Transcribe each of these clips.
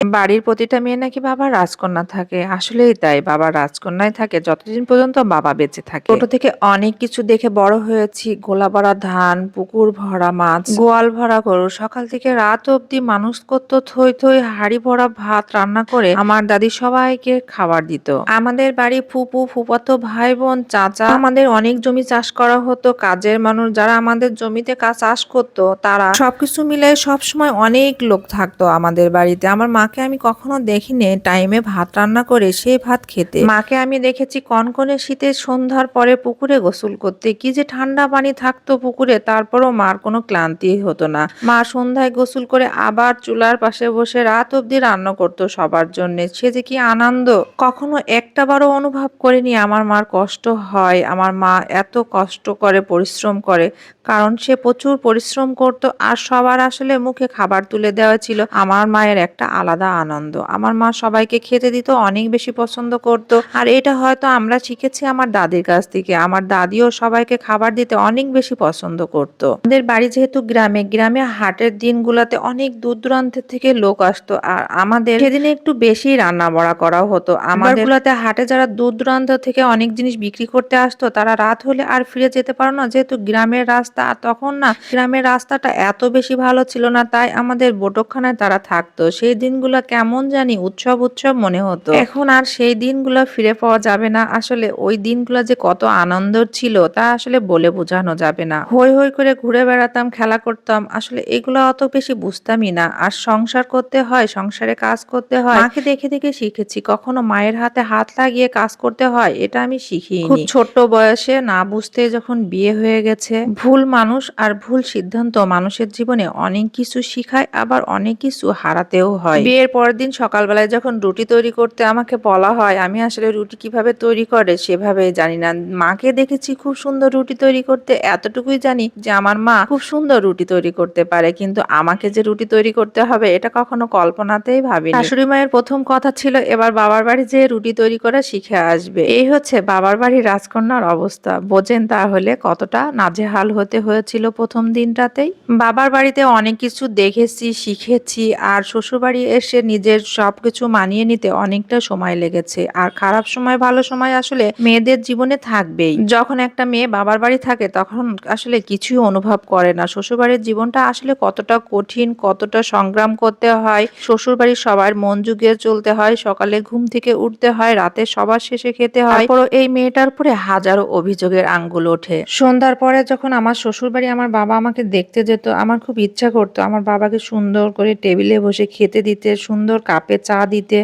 বাড়ির প্রতিটা মেয়ে নাকি বাবার রাজকন্যা থাকে। আসলেই তাই, বাবা রাজকন্যাই থাকে, যতদিন পর্যন্ত বাবা বেঁচে থাকে। ছোট থেকে অনেক কিছু দেখে বড় হয়েছি, গোলা ভরা ধান, পুকুর ভরা মাছ, গোয়াল ভরা গরু, সকাল থেকে রাত অব্দি মানুষ করতো থই থই হাড়ি ভরা ভাত রান্না করে আমার দাদি সবাইকে খাবার দিত। আমাদের বাড়ি ফুপু, ফুপাতো ভাই বোন, চাচা, আমাদের অনেক জমি চাষ করা হতো। কাজের মানুষ যারা আমাদের জমিতে কাজ চাষ করতো, তারা সবকিছু মিলে সব সময় অনেক লোক থাকতো আমাদের বাড়িতে। আমার মাকে আমি কখনো দেখিনি। টাইমে ভাত রান্না করে সেই ভাত খেতে। মাকে আমি দেখেছি কনকনে শীতের সন্ধ্যার পরে পুকুরে গোসল করতে। কি যে ঠান্ডা পানি থাকতো পুকুরে, তারপরও মার কোনো ক্লান্তি হতো না। মা সন্ধ্যায় গোসল করে আবার চুলার পাশে বসে রাত অবধি রান্না করতো সবার জন্য। সে যে কি আনন্দ! কখনো একটা বারও অনুভব করিনি আমার মার কষ্ট হয়। আমার মা এত কষ্ট করে, পরিশ্রম করে। কারণ সে প্রচুর পরিশ্রম করত আর সবার আসলে মুখে খাবার তুলে দেওয়া ছিল। আমার মায়ের একটা আলাদা আনন্দ। আমার মা সবাইকে খেতে দিত অনেক বেশি পছন্দ করত। আর এটা হয়তো আমরা শিখেছি আমার দাদির কাছ থেকে। আমার দাদিও সবাইকে খাবার দিতে অনেক বেশি পছন্দ করত। আমাদের বাড়ি যেহেতু গ্রামে গ্রামে হাটের দিনগুলোতে অনেক দূর দূরান্তের থেকে লোক আসতো। আর আমাদের সেদিনে একটু বেশি রান্না বড়া করা হতো। আমাদের গুলাতে হাটে যারা দূর দূরান্ত থেকে অনেক জিনিস বিক্রি করতে আসতো তারা রাত হলে আর ফিরে যেতে পারো না। যেহেতু গ্রামের রাস্তা আর তখন না গ্রামের রাস্তাটা এত বেশি ভালো ছিল না তাই আমাদের বটকখানায় তারা থাকতো। সেই দিনগুলো কেমন জানি উৎসব উৎসব মনে হতো। এখন আর সেই দিনগুলো ফিরে পাওয়া যাবে না। আসলে ওই দিনগুলো যে কত আনন্দ ছিল তা আসলে বলে বোঝানো যাবে না। হই হই করে ঘুরে বেড়াতাম খেলা করতাম। আসলে এগুলো অত বেশি বুঝতামই না। আর সংসার করতে হয় সংসারে কাজ করতে হয়। মাকে দেখে দেখে শিখেছি কখনো মায়ের হাতে হাত লাগিয়ে কাজ করতে হয় এটা আমি শিখিনি। খুব ছোট্ট বয়সে না বুঝতে যখন বিয়ে হয়ে গেছে ভুল মানুষ আর ভুল সিদ্ধান্ত মানুষের জীবনে অনেক কিছু শিখায় আবার অনেক কিছু হারাতেও হয়। বিয়ের পরের দিন সকালবেলায় যখন রুটি তৈরি করতে আমাকে বলা হয়, আমি আসলে রুটি কীভাবে তৈরি করে সেভাবে জানি না। মাকে দেখেছি খুব সুন্দর রুটি তৈরি করতে, এতটুকুই জানি যে আমার মা খুব সুন্দর রুটি তৈরি করতে পারে, কিন্তু আমাকে যে রুটি তৈরি করতে হবে এটা কখনো কল্পনাতেই ভাবি শাশুড়ি মায়ের প্রথম কথা ছিল, এবার বাবার বাড়ি যে রুটি তৈরি করা শিখে আসবে। এই হচ্ছে বাবার বাড়ির রাজকন্যার অবস্থা। বোঝেন তাহলে কতটা নাজেহাল হতে হয়েছিল প্রথম দিনটাতেই। বাবার বাড়িতে অনেক কিছু দেখেছি, শিখেছি, আর শ্বশুরবাড়ি এসে নিজের সবকিছু মানিয়ে নিতে অনেকটা সময় লেগেছে। আর খারাপ সময়, ভালো সময় আসলে মেয়েদের জীবনে থাকবেই। যখন একটা মেয়ে বাবার বাড়ি থাকে, তখন আসলে কিছুই অনুভব করে না। শ্বশুরবাড়ির জীবনটা আসলে কতটা কঠিন, কতটা সংগ্রাম করতে হয়। শ্বশুরবাড়ির সবার মন জুগিয়ে চলতে হয়, সকালে ঘুম থেকে উঠতে হয়, রাতে সবার শেষে খেতে হয়। তারপরও এই মেয়েটার উপরে হাজারো অভিযোগের আঙ্গুল ওঠে। সন্ধ্যার পরে যখন আমার শ্বশুরবাড়ি আমার বাবা আমাকে দেখতে যেত, আমার খুব ইচ্ছা করতো আমার বাবাকে সুন্দর করে টেবিলে বসে খেতে দিতে, সুন্দর কাপে চা দিতে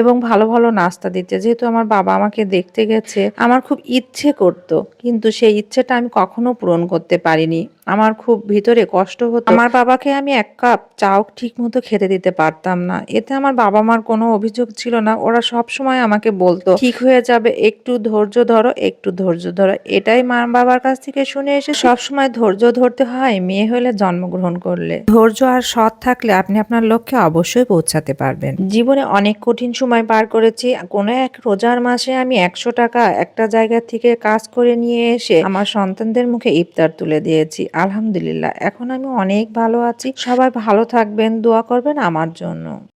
এবং ভালো ভালো নাস্তা দিতে। যেহেতু আমার বাবা আমাকে দেখতে গেছে, আমার খুব ইচ্ছে করতো, কিন্তু সেই ইচ্ছেটা আমি কখনো পূরণ করতে পারিনি। আমার খুব ভিতরে কষ্ট হতো। আমার বাবাকে আমি এক কাপ চাও ঠিক মতো খেতে দিতে পারতাম না। এতে আমার বাবা মার কোনো অভিযোগ ছিল না। ওরা সব সময় আমাকে বলতো, ঠিক হয়ে যাবে, একটু ধৈর্য ধরো, একটু ধৈর্য ধরো। এটাই মা বাবার কাছ থেকে শুনে এসে সব সময় ধৈর্য ধরতে হয়, মেয়ে হলে জন্মগ্রহণ করলে। ধৈর্য আর সৎ থাকলে আপনি আপনার লক্ষ্যে অবশ্যই পৌঁছাতে পারবেন। জীবনে অনেক কঠিন সময় পার করেছি। কোনো এক রোজার মাসে আমি একশো টাকা একটা জায়গা থেকে কাজ করে নিয়ে এসে আমার সন্তানদের মুখে ইফতার তুলে দিয়েছি। আলহামদুলিল্লাহ। এখন আমি অনেক ভালো আছি। সবাই ভালো থাকবেন দোয়া করবেন আমার জন্য।